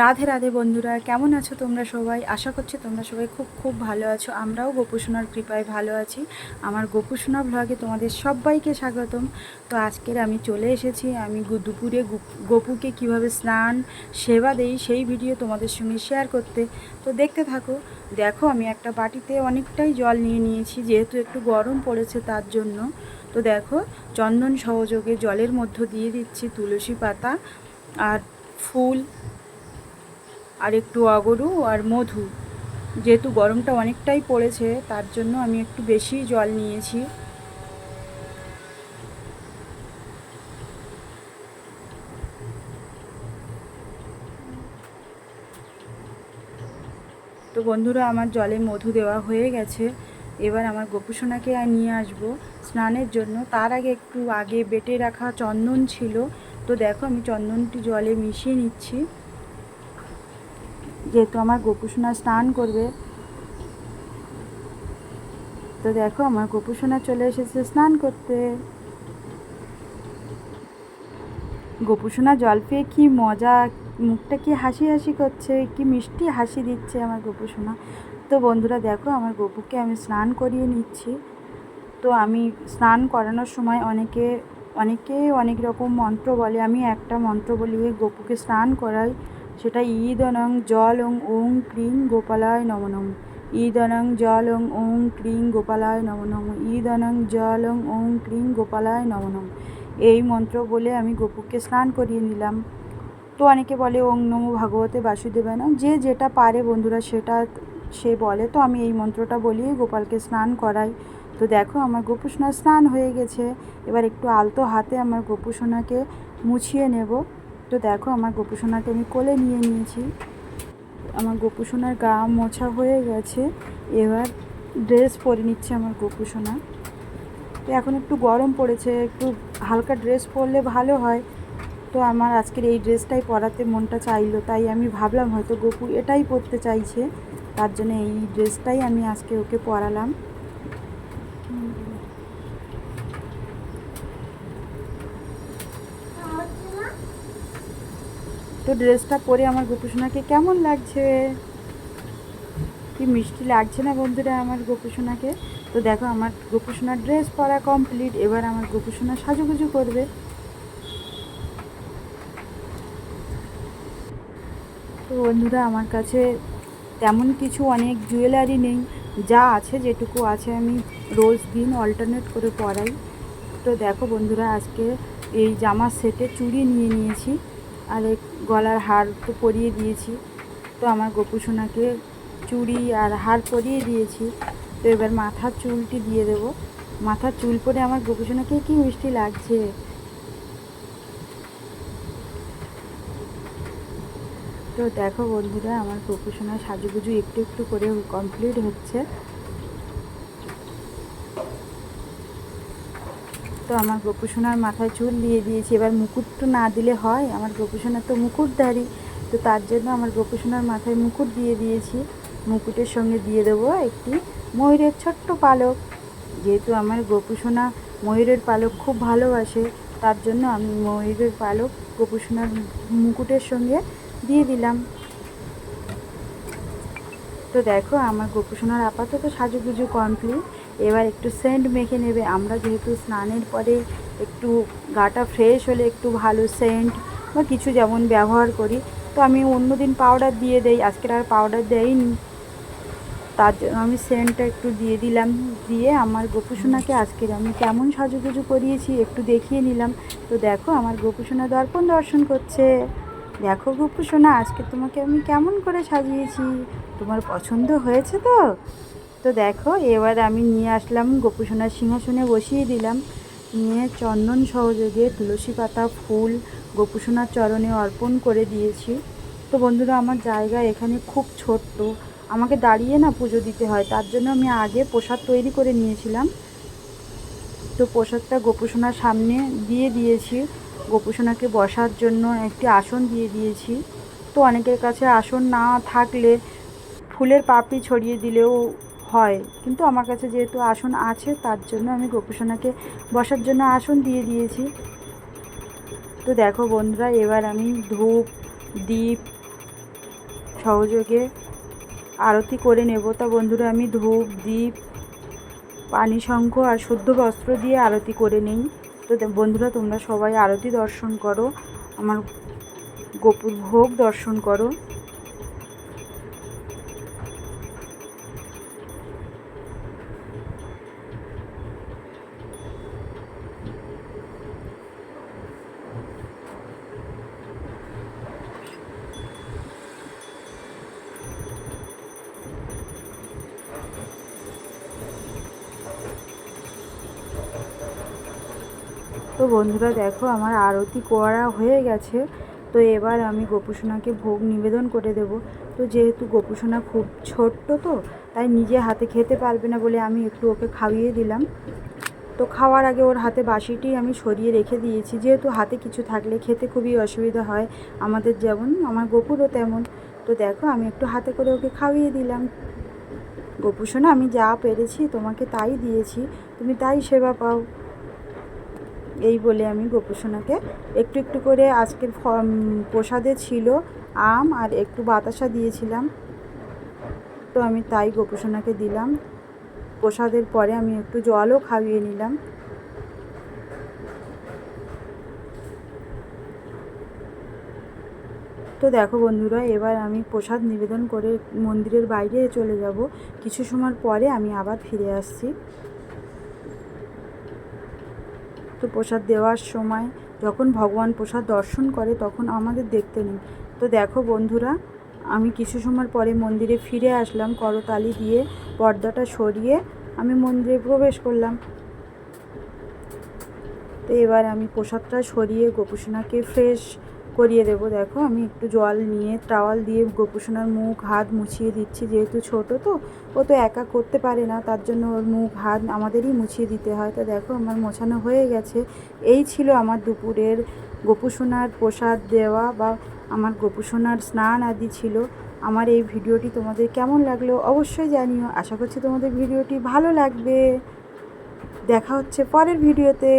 রাধে রাধে বন্ধুরা, কেমন আছো তোমরা সবাই? আশা করছি তোমরা সবাই খুব খুব ভালো আছো। আমরাও গোপুসোনার কৃপায় ভালো আছি। আমার গোপুসোনা ব্লগে তোমাদের সবাইকে স্বাগতম। তো আজকের আমি চলে এসেছি। আমি দুপুরে গপুকে কীভাবে স্নান, সেবা দেই, সেই ভিডিও তোমাদের সঙ্গে শেয়ার করতে। তো দেখতে থাকো। দেখো, আমি একটা বাটিতে অনেকটাই জল নিয়ে নিয়েছি, যেহেতু একটু গরম পড়েছে তার জন্য। তো দেখো, চন্দন সহযোগে জলের মধ্য দিয়ে দিচ্ছি তুলসী পাতা আর ফুল। আর একটু অগরু আর মধু। যেহেতু গরমটা অনেকটাই পড়েছে, তার জন্য আমি একটু বেশি জল নিয়েছি। তো বন্ধুরা, আমার জলে মধু দেওয়া হয়ে গেছে। এবার আমার গোপুসোনাকে আর নিয়ে আসব স্নানের জন্য। তার আগে একটু আগে বেটে রাখা চন্দন ছিল। তো দেখো, আমি চন্দনটি জলে মিশিয়ে নিচ্ছি। যেহেতু আমার গোপুসোনা স্নান করবে, তো দেখো আমার গোপুসোনা চলে এসেছে স্নান করতে। গোপুসোনা জল পেয়ে কি মজা, মুখটা কি হাসি হাসি করছে, কি মিষ্টি হাসি দিচ্ছে আমার গোপুসোনা। তো বন্ধুরা দেখো আমার গপুকে আমি স্নান করিয়ে নিচ্ছি। তো আমি স্নান করানোর সময় অনেকে অনেকে অনেক রকম মন্ত্র বলে, আমি একটা মন্ত্র বলিয়ে গপুকে স্নান করাই। সেটা ঈদনং জল ওং ওং ক্রিং গোপালায় নমনম। ঈদনং জল ওং ওং ক্রিং গোপালায় নমনম। ঈদনং জল ওং ওং ক্রিং গোপালায় নমনম। এই মন্ত্র বলে আমি গোপুকে স্নান করিয়ে নিলাম। তো অনেকে বলে, ওং নমো ভাগবতে বাসুদেবায় না যে যেটা পারে বন্ধুরা, সেটা সে বলে। তো আমি এই মন্ত্রটা বলিয়ে গোপালকে স্নান করাই। তো দেখো, আমার গোপুসোনা স্নান হয়ে গেছে। এবার একটু আলতো হাতে আমার গোপুসোনাকে মুছিয়ে নেব। তো দেখো, আমার গোপুসোনাকে আমি কোলে নিয়ে নিয়েছি। আমার গোপুসোনার গা মোছা হয়ে গেছে। এবার ড্রেস পরে নিচ্ছে আমার গোপুসোনা। তো এখন একটু গরম পড়েছে, একটু হালকা ড্রেস পরলে ভালো হয়। তো আমার আজকের এই ড্রেসটাই পরাতে মনটা চাইলো, তাই আমি ভাবলাম হয়তো গপু এটাই পরতে চাইছে। তার জন্য এই ড্রেসটাই আমি আজকে ওকে পরালাম। তো ড্রেসটা পরে আমার গোপুসোনাকে কেমন লাগছে? কি মিষ্টি লাগছে না বন্ধুরা আমার গোপুসোনাকে? তো দেখো, আমার গোপুসোনার ড্রেস পরা কমপ্লিট এবার আমার গোপুসোনা সাজুগুজু করবে। তো বন্ধুরা, আমার কাছে তেমন কিছু অনেক জুয়েলারি নেই। যা আছে, যেটুকু আছে, আমি রোজ দিন অল্টারনেট করে পরাই। তো দেখো বন্ধুরা, আজকে এই জামার সেটে চুড়ি নিয়ে নিয়েছি। আর এই গলার হার তো পরিয়ে দিয়েছি। তো আমার গোপুসোনাকে চুড়ি আর হার পরিয়ে দিয়েছি। তো এবার মাথার চুলটি দিয়ে দেব। মাথার চুল পরে আমার গোপুসোনাকে কি মিষ্টি লাগছে? তো দেখো বন্ধুরা, আমার গোপুসোনা সাজুগুজু একটু একটু করে কমপ্লিট হচ্ছে। তো আমার গোপুসোনার মাথায় চুল দিয়ে দিয়েছি। এবার মুকুট তো না দিলে হয়, আমার গোপুসোনার তো মুকুটদারি তো তার জন্য আমার গোপুসোনার মাথায় মুকুট দিয়ে দিয়েছি। মুকুটের সঙ্গে দিয়ে দেবো একটি ময়ূরের ছোট্ট পালক। যেহেতু আমার গোপুসোনা ময়ূরের পালক খুব ভালোবাসে, তার জন্য আমি ময়ূরের পালক গোপুসোনার মুকুটের সঙ্গে দিয়ে দিলাম। তো দেখো, আমার গোপুসোনার আপাতত সাজুগুজু কমপ্লিট এবার একটু সেন্ট মেখে নেবে। আমরা যেহেতু স্নানের পরে একটু গাটা ফ্রেশ হলে একটু ভালো সেন্ট বা কিছু যেমন ব্যবহার করি, তো আমি অন্যদিন পাউডার দিয়ে দেই। আজকের আর পাউডার দেয়নি। তার জন্য আমি সেন্টটা একটু দিয়ে দিলাম। দিয়ে আমার গোপুসোনাকে আজকের আমি কেমন সাজুগুজু করিয়েছি একটু দেখিয়ে নিলাম। তো দেখো, আমার গোপুসোনা দর্পণ দর্শন করছে। দেখো গোপুসোনা, আজকে তোমাকে আমি কেমন করে সাজিয়েছি? তোমার পছন্দ হয়েছে তো? তো দেখো, এবার আমি নিয়ে আসলাম গোপুসোনার সিংহাসনে বসিয়ে দিলাম। নিয়ে চন্দন সহযোগে তুলসী পাতা, ফুল, গোপুসোনার চরণে অর্পণ করে দিয়েছি। তো বন্ধুরা, আমার জায়গা এখানে খুব ছোট্ট। আমাকে দাঁড়িয়ে না পুজো দিতে হয়, তার জন্য আমি আগে প্রসাদ তৈরি করে নিয়েছিলাম। তো প্রসাদটা গোপুসোনার সামনে দিয়ে দিয়েছি। গোপুসোনাকে বসার জন্য একটি আসন দিয়ে দিয়েছি। তো অনেকের কাছে আসন না থাকলে ফুলের পাপড়ি ছড়িয়ে দিলেও হয়। কিন্তু আমার কাছে যেহেতু আসন আছে, তার জন্য আমি গোপুসোনাকে বসার জন্য আসন দিয়ে দিয়েছি। তো দেখো বন্ধুরা, এবার আমি ধূপ দ্বীপ সহযোগে আরতি করে নেব। তা বন্ধুরা, আমি ধূপ দ্বীপ পানি শঙ্খ আর শুদ্ধ বস্ত্র দিয়ে আরতি করে নিই। তো বন্ধুরা, তোমরা সবাই আরতি দর্শন করো। আমার গোপুর ভোগ দর্শন করো। তো বন্ধুরা দেখো, আমার আরতি করা হয়ে গেছে। তো এবার আমি গোপুসোনাকে ভোগ নিবেদন করে দেব। তো যেহেতু গোপুসোনা খুব ছোট্ট তো, তাই নিজে হাতে খেতে পারবে না বলে আমি একটু ওকে খাইয়ে দিলাম। তো খাওয়ার আগে ওর হাতে বাসিটি আমি সরিয়ে রেখে দিয়েছি। যেহেতু হাতে কিছু থাকলে খেতে খুবই অসুবিধা হয়, আমাদের যেমন, আমার গোপুরও তেমন। তো দেখো, আমি একটু হাতে করে ওকে খাইয়ে দিলাম। গোপুসোনা, আমি যা পেরেছি তোমাকে তাই দিয়েছি। তুমি তাই সেবা পাও। এই বলে আমি গোপুসোনাকে একটু একটু করে আজকের প্রসাদে ছিল আম আর একটু বাতাসা দিয়েছিলাম। তো আমি তাই গোপুসোনাকে দিলাম। প্রসাদের পরে আমি একটু জলও খাইয়ে নিলাম। তো দেখো বন্ধুরা, এবার আমি প্রসাদ নিবেদন করে মন্দিরের বাইরে চলে যাব। কিছু সময় পরে আমি আবার ফিরে আসছি। তো প্রসাদ দেওয়ার সময় যখন ভগবান প্রসাদ দর্শন করে তখন আমাদের দেখতে নেই। তো দেখো বন্ধুরা, আমি কিছু সময় পরে মন্দিরে ফিরে আসলাম, করতালি দিয়ে পর্দাটা সরিয়ে আমি মন্দিরে প্রবেশ করলাম। তো এবার আমি প্রসাদটা সরিয়ে গোপুসোনাকে ফ্রেশ করিয়ে দেবো। দেখো, আমি একটু জল নিয়ে টাওয়াল দিয়ে গোপুসোনার মুখ, হাত মুছিয়ে দিচ্ছি যেহেতু ছোট তো। ও তো একা করতে পারে না, তার জন্য ওর মুখ, হাত আমাদেরই মুছিয়ে দিতে হয়। তো দেখো, আমার মোছানো হয়ে গেছে। এই ছিল আমার দুপুরের গোপুসোনার প্রসাদ দেওয়া বা আমার গোপুসোনার স্নান আদি ছিল। আমার এই ভিডিওটি তোমাদের কেমন লাগল অবশ্যই জানিও। আশা করছি তোমাদের ভিডিওটি ভালো লাগবে। দেখা হচ্ছে পরের ভিডিওতে।